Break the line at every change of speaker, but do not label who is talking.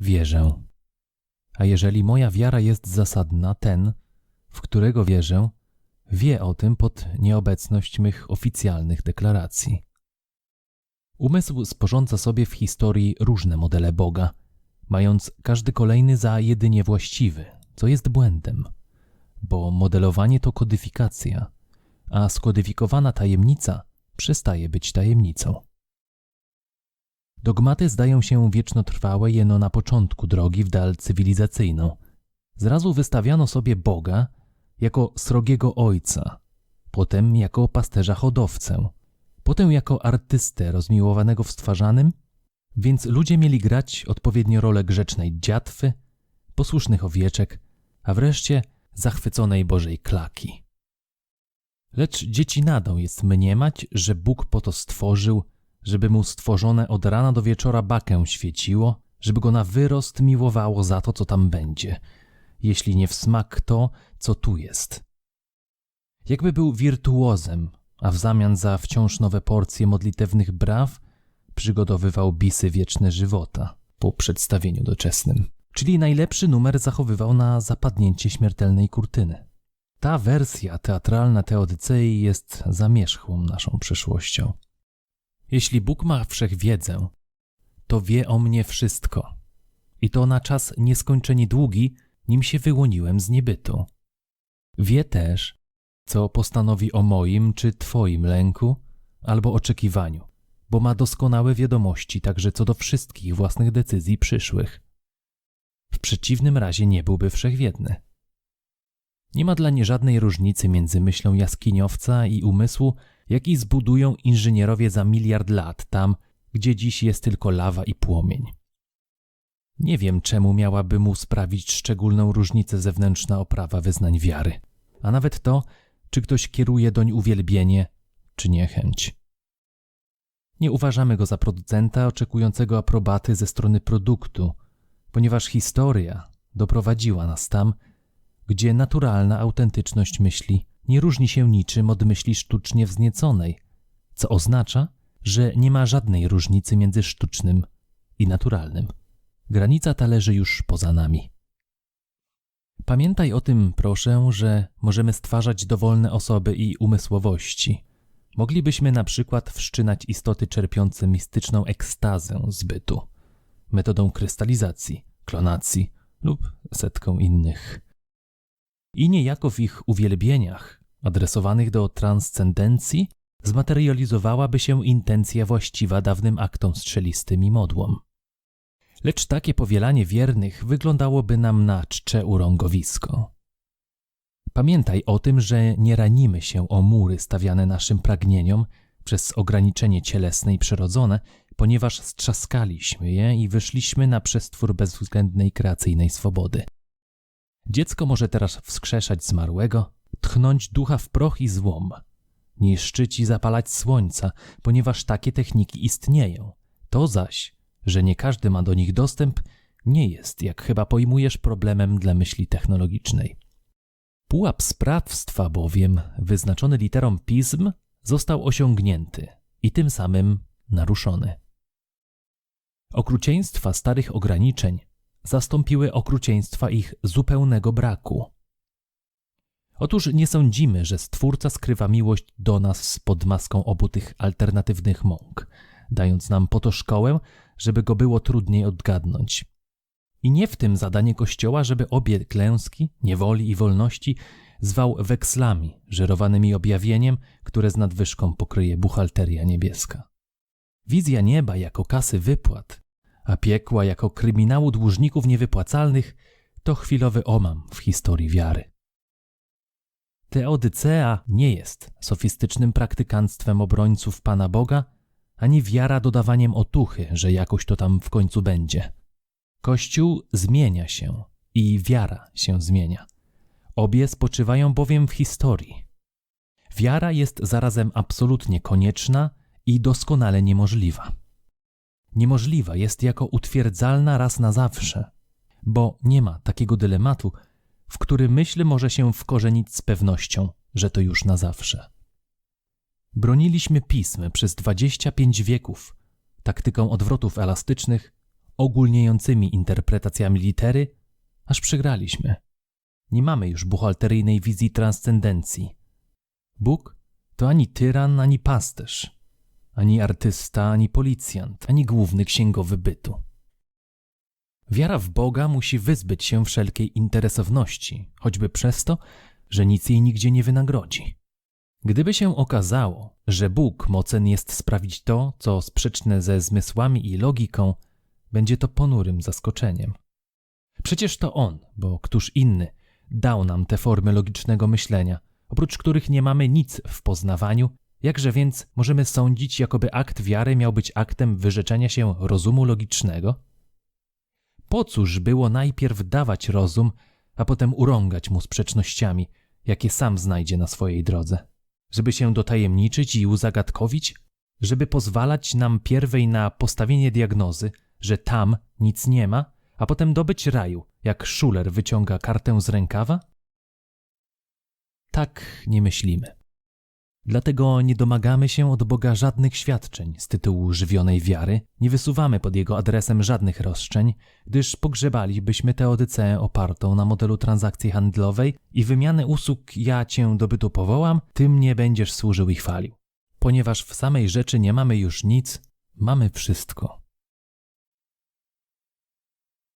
wierzę. A jeżeli moja wiara jest zasadna, ten, w którego wierzę, wie o tym pod nieobecność mych oficjalnych deklaracji. Umysł sporządza sobie w historii różne modele Boga, mając każdy kolejny za jedynie właściwy, co jest błędem, bo modelowanie to kodyfikacja, a skodyfikowana tajemnica przestaje być tajemnicą. Dogmaty zdają się wiecznotrwałe jeno na początku drogi w dal cywilizacyjną. Zrazu wystawiano sobie Boga jako srogiego ojca, potem jako pasterza hodowcę, potem jako artystę rozmiłowanego w stwarzanym, więc ludzie mieli grać odpowiednio rolę grzecznej dziatwy, posłusznych owieczek, a wreszcie zachwyconej Bożej klaki. Lecz dziecinadą jest mniemać, że Bóg po to stworzył, żeby mu stworzone od rana do wieczora bakę świeciło, żeby go na wyrost miłowało za to, co tam będzie, jeśli nie w smak to, co tu jest. Jakby był wirtuozem, a w zamian za wciąż nowe porcje modlitewnych braw przygotowywał bisy wieczne żywota po przedstawieniu doczesnym. Czyli najlepszy numer zachowywał na zapadnięcie śmiertelnej kurtyny. Ta wersja teatralna Teodycei jest zamierzchłą naszą przeszłością. Jeśli Bóg ma wszechwiedzę, to wie o mnie wszystko. I to na czas nieskończenie długi, nim się wyłoniłem z niebytu. Wie też, co postanowi o moim czy Twoim lęku albo oczekiwaniu, bo ma doskonałe wiadomości także co do wszystkich własnych decyzji przyszłych. W przeciwnym razie nie byłby wszechwiedny. Nie ma dla nie żadnej różnicy między myślą jaskiniowca i umysłu, jaki zbudują inżynierowie za miliard lat tam, gdzie dziś jest tylko lawa i płomień. Nie wiem, czemu miałaby mu sprawić szczególną różnicę zewnętrzna oprawa wyznań wiary, a nawet to, czy ktoś kieruje doń uwielbienie, czy niechęć. Nie uważamy go za producenta oczekującego aprobaty ze strony produktu, ponieważ historia doprowadziła nas tam, gdzie naturalna autentyczność myśli nie różni się niczym od myśli sztucznie wznieconej, co oznacza, że nie ma żadnej różnicy między sztucznym i naturalnym. Granica ta leży już poza nami. Pamiętaj o tym, proszę, że możemy stwarzać dowolne osoby i umysłowości. Moglibyśmy na przykład wszczynać istoty czerpiące mistyczną ekstazę zbytu, metodą krystalizacji, klonacji lub setką innych. I niejako w ich uwielbieniach, adresowanych do transcendencji, zmaterializowałaby się intencja właściwa dawnym aktom strzelistym i modłom. Lecz takie powielanie wiernych wyglądałoby nam na czcze urągowisko. Pamiętaj o tym, że nie ranimy się o mury stawiane naszym pragnieniom przez ograniczenie cielesne i przyrodzone, ponieważ strzaskaliśmy je i wyszliśmy na przestwór bezwzględnej kreacyjnej swobody. Dziecko może teraz wskrzeszać zmarłego, tchnąć ducha w proch i złom, niszczyć i zapalać słońca, ponieważ takie techniki istnieją. To zaś, że nie każdy ma do nich dostęp, nie jest, jak chyba pojmujesz, problemem dla myśli technologicznej. Pułap sprawstwa bowiem, wyznaczony literą pism, został osiągnięty i tym samym naruszony. Okrucieństwa starych ograniczeń zastąpiły okrucieństwa ich zupełnego braku. Otóż nie sądzimy, że Stwórca skrywa miłość do nas pod maską obu tych alternatywnych mąk, dając nam po to szkołę, żeby go było trudniej odgadnąć. I nie w tym zadanie Kościoła, żeby obie klęski, niewoli i wolności zwał wekslami, żerowanymi objawieniem, które z nadwyżką pokryje buchalteria niebieska. Wizja nieba jako kasy wypłat, a piekła jako kryminału dłużników niewypłacalnych to chwilowy omam w historii wiary. Teodycea nie jest sofistycznym praktykanstwem obrońców Pana Boga, ani wiara dodawaniem otuchy, że jakoś to tam w końcu będzie. Kościół zmienia się i wiara się zmienia. Obie spoczywają bowiem w historii. Wiara jest zarazem absolutnie konieczna i doskonale niemożliwa. Niemożliwa jest jako utwierdzalna raz na zawsze, bo nie ma takiego dylematu, w który myśl może się wkorzenić z pewnością, że to już na zawsze. Broniliśmy pism przez 25 wieków taktyką odwrotów elastycznych, ogólniejącymi interpretacjami litery, aż przegraliśmy. Nie mamy już buchalteryjnej wizji transcendencji. Bóg to ani tyran, ani pasterz, ani artysta, ani policjant, ani główny księgowy bytu. Wiara w Boga musi wyzbyć się wszelkiej interesowności, choćby przez to, że nic jej nigdzie nie wynagrodzi. Gdyby się okazało, że Bóg mocen jest sprawić to, co sprzeczne ze zmysłami i logiką, będzie to ponurym zaskoczeniem. Przecież to On, bo któż inny, dał nam te formy logicznego myślenia, oprócz których nie mamy nic w poznawaniu, jakże więc możemy sądzić, jakoby akt wiary miał być aktem wyrzeczenia się rozumu logicznego? Po cóż było najpierw dawać rozum, a potem urągać mu sprzecznościami, jakie sam znajdzie na swojej drodze? Żeby się dotajemniczyć i uzagadkowić? Żeby pozwalać nam pierwej na postawienie diagnozy, że tam nic nie ma, a potem dobyć raju, jak szuler wyciąga kartę z rękawa? Tak nie myślimy. Dlatego nie domagamy się od Boga żadnych świadczeń z tytułu żywionej wiary, nie wysuwamy pod Jego adresem żadnych roszczeń, gdyż pogrzebalibyśmy teodyceę opartą na modelu transakcji handlowej i wymiany usług ja cię do bytu powołam, ty mnie będziesz służył i chwalił. Ponieważ w samej rzeczy nie mamy już nic, mamy wszystko.